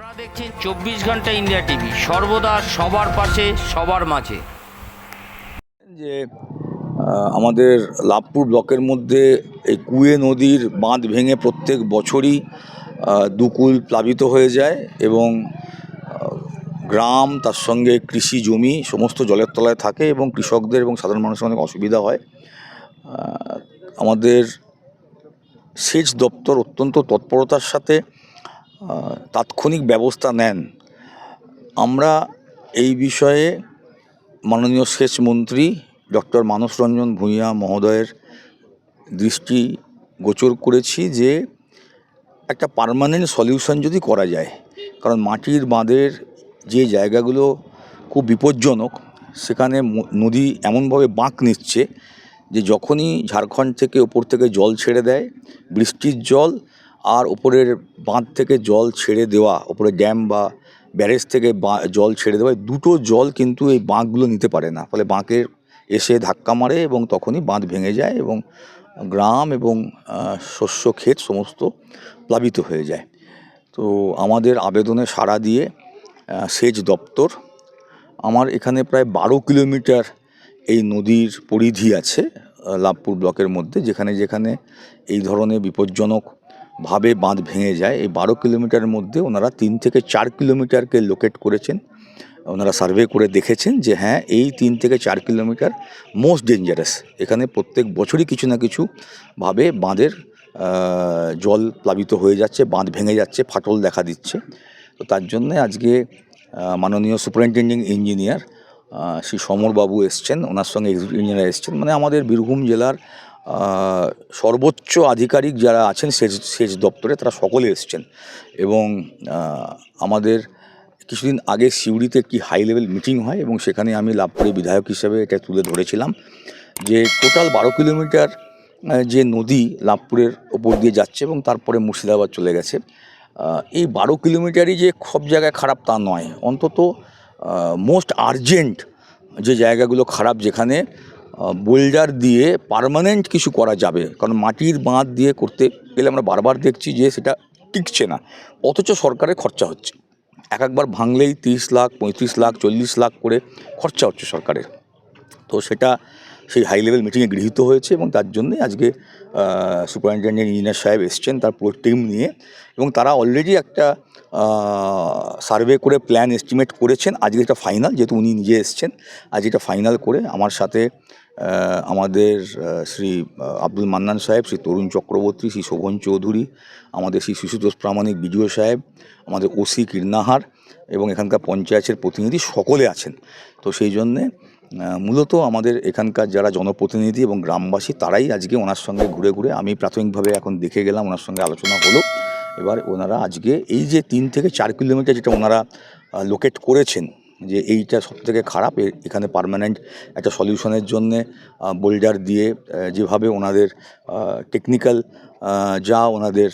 আপনারা দেখছেন চব্বিশ ঘণ্টা ইন্ডিয়া টিভি। সর্বদা সবার পাশে, সবার মাঝে। যে আমাদের লাভপুর ব্লকের মধ্যে এই কুয়ে নদীর বাঁধ ভেঙে প্রত্যেক বছরই দুকুল প্লাবিত হয়ে যায় এবং গ্রাম, তার সঙ্গে কৃষি জমি সমস্ত জলের তলায় থাকে এবং কৃষকদের এবং সাধারণ মানুষের অনেক অসুবিধা হয়। আমাদের সেচ দপ্তর অত্যন্ত তৎপরতার সাথে তাৎক্ষণিক ব্যবস্থা নেন। আমরা এই বিষয়ে মাননীয় সেচ মন্ত্রী ডক্টর মানস রঞ্জন ভূঁইয়া মহোদয়ের দৃষ্টি গোচর করেছি যে একটা পার্মানেন্ট সলিউশন যদি করা যায়, কারণ মাটির বাঁধের যে জায়গাগুলো খুব বিপজ্জনক, সেখানে নদী এমনভাবে বাঁক নিচ্ছে যে যখনই ঝাড়খণ্ড থেকে ওপর থেকে জল ছেড়ে দেয়, বৃষ্টির জল আর ওপরের বাঁধ থেকে জল ছেড়ে দেওয়া ওপরে ড্যাম বা ব্যারেজ থেকে জল ছেড়ে দেওয়া দুটো জল কিন্তু এই বাঁকগুলো নিতে পারে না। ফলে বাঁকের এসে ধাক্কা মারে এবং তখনই বাঁধ ভেঙে যায় এবং গ্রাম এবং শস্য ক্ষেত সমস্ত প্লাবিত হয়ে যায়। তো আমাদের আবেদনে সাড়া দিয়ে সেচ দপ্তর, আমার এখানে প্রায় বারো কিলোমিটার এই নদীর পরিধি আছে লাভপুর ব্লকের মধ্যে, যেখানে যেখানে এই ধরনের বিপজ্জনকভাবে বাঁধ ভেঙে যায়। এই বারো কিলোমিটারের মধ্যে ওনারা তিন থেকে চার কিলোমিটারকে লোকেট করেছেন। ওনারা সার্ভে করে দেখেছেন যে হ্যাঁ এই তিন থেকে চার কিলোমিটার মোস্ট ডেঞ্জারাস এখানে প্রত্যেক বছরই কিছু না কিছু ভাবে বাঁধের জল প্লাবিত হয়ে যাচ্ছে, বাঁধ ভেঙে যাচ্ছে, ফাটল দেখা দিচ্ছে। তো তার জন্যে আজকে মাননীয় সুপারিনটেন্ডিং ইঞ্জিনিয়ার শ্রী সমরবাবু এসছেন। ওনার সঙ্গে এক্সিকিউটিভ ইঞ্জিনিয়ার এসছেন। মানে আমাদের বীরভূম জেলার সর্বোচ্চ আধিকারিক যারা আছেন সেচ সেচ দপ্তরে তারা সকলে এসছেন। এবং আমাদের কিছুদিন আগে সিউড়িতে একটি হাই লেভেল মিটিং হয় এবং সেখানে আমি লাভপুরে বিধায়ক হিসেবে এটা তুলে ধরেছিলাম যে টোটাল বারো কিলোমিটার যে নদী লাভপুরের ওপর দিয়ে যাচ্ছে এবং তারপরে মুর্শিদাবাদ চলে গেছে। এই বারো কিলোমিটারই যে সব জায়গায় খারাপ তা নয়। অন্তত মোস্ট আর্জেন্ট যে জায়গাগুলো খারাপ যেখানে বোল্ডার দিয়ে পারমানেন্ট কিছু করা যাবে। কারণ মাটির বাঁধ দিয়ে করতে গেলে আমরা বারবার দেখছি যে সেটা টিকছে না। অথচ সরকারের খরচা হচ্ছে। এক একবার ভাঙলেই তিরিশ লাখ, পঁয়ত্রিশ লাখ, চল্লিশ লাখ করে খরচা হচ্ছে সরকারের। তো সেটা সেই হাই লেভেল মিটিংয়ে গৃহীত হয়েছে এবং তার জন্যে আজকে সুপারিনটেন্ডেন্ট ইঞ্জিনিয়ার সাহেব এসছেন তার পুরো টিম নিয়ে এবং তারা অলরেডি একটা সার্ভে করে প্ল্যান এস্টিমেট করেছেন। আজকে এটা ফাইনাল যেহেতু উনি নিজে এসছেন। আজ এটা ফাইনাল করে আমার সাথে আমাদের শ্রী আব্দুল মান্নান সাহেব, শ্রী তরুণ চক্রবর্তী, শ্রী শোভন চৌধুরী, আমাদের শ্রী শিশুতোষ প্রামাণিক, বিজয় সাহেব, আমাদের ওসি কীর্ণাহার এবং এখানকার পঞ্চায়েতের প্রতিনিধি সকলে আছেন। তো সেই জন্যে মূলত আমাদের এখানকার যারা জনপ্রতিনিধি এবং গ্রামবাসী, তারাই আজকে ওনার সঙ্গে ঘুরে ঘুরে, আমি প্রাথমিকভাবে এখন দেখে গেলাম ওনার সঙ্গে আলোচনা হলো। এবার ওনারা আজকে এই যে তিন থেকে চার কিলোমিটার যেটা ওনারা লোকেট করেছেন, যে এইটা সব থেকে খারাপ এখানে পার্মানেন্ট একটা সলিউশনের জন্যে বোল্ডার দিয়ে যেভাবে ওনাদের টেকনিক্যাল যা ওনাদের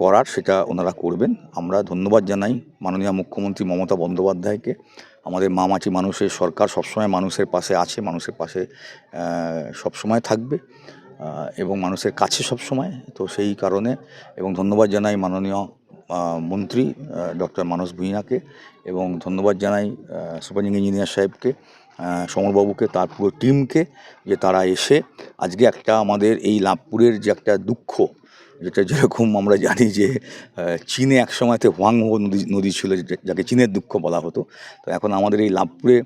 করার সেটা ওনারা করবেন। আমরা ধন্যবাদ জানাই মাননীয় মুখ্যমন্ত্রী মমতা বন্দ্যোপাধ্যায়কে। আমাদের মামাটি মানুষের সরকার সবসময় মানুষের পাশে আছে, মানুষের পাশে সবসময় থাকবে এবং মানুষের কাছে সবসময়। তো সেই কারণে এবং ধন্যবাদ জানাই মাননীয় মন্ত্রী ডক্টর মানস ভূঁইয়াকে এবং ধন্যবাদ জানাই সুপারিং ইঞ্জিনিয়ার সাহেবকে সমরবাবুকে, তার পুরো টিমকে যে তারা এসে আজকে একটা আমাদের এই লাভপুরের যে একটা দুঃখ যেটা যেরকম আমরা জানি যে চীনে এক সময়তে হোয়াংহো নদী নদী ছিল যাকে চীনের দুঃখ বলা হতো। তো এখন আমাদের এই লাভপুরে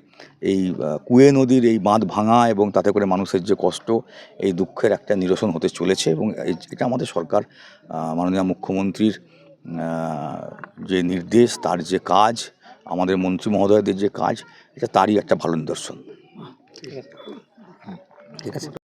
এই কুয়ে নদীর এই বাঁধ ভাঙা এবং তাতে করে মানুষের যে কষ্ট এই দুঃখের একটা নিরসন হতে চলেছে এবং এটা আমাদের সরকার মাননীয় মুখ্যমন্ত্রীর যে নির্দেশ তার যে কাজ আমাদের মন্ত্রী মহোদয়দের যে কাজ এটা তারই একটা ভালো নিদর্শন। ঠিক আছে।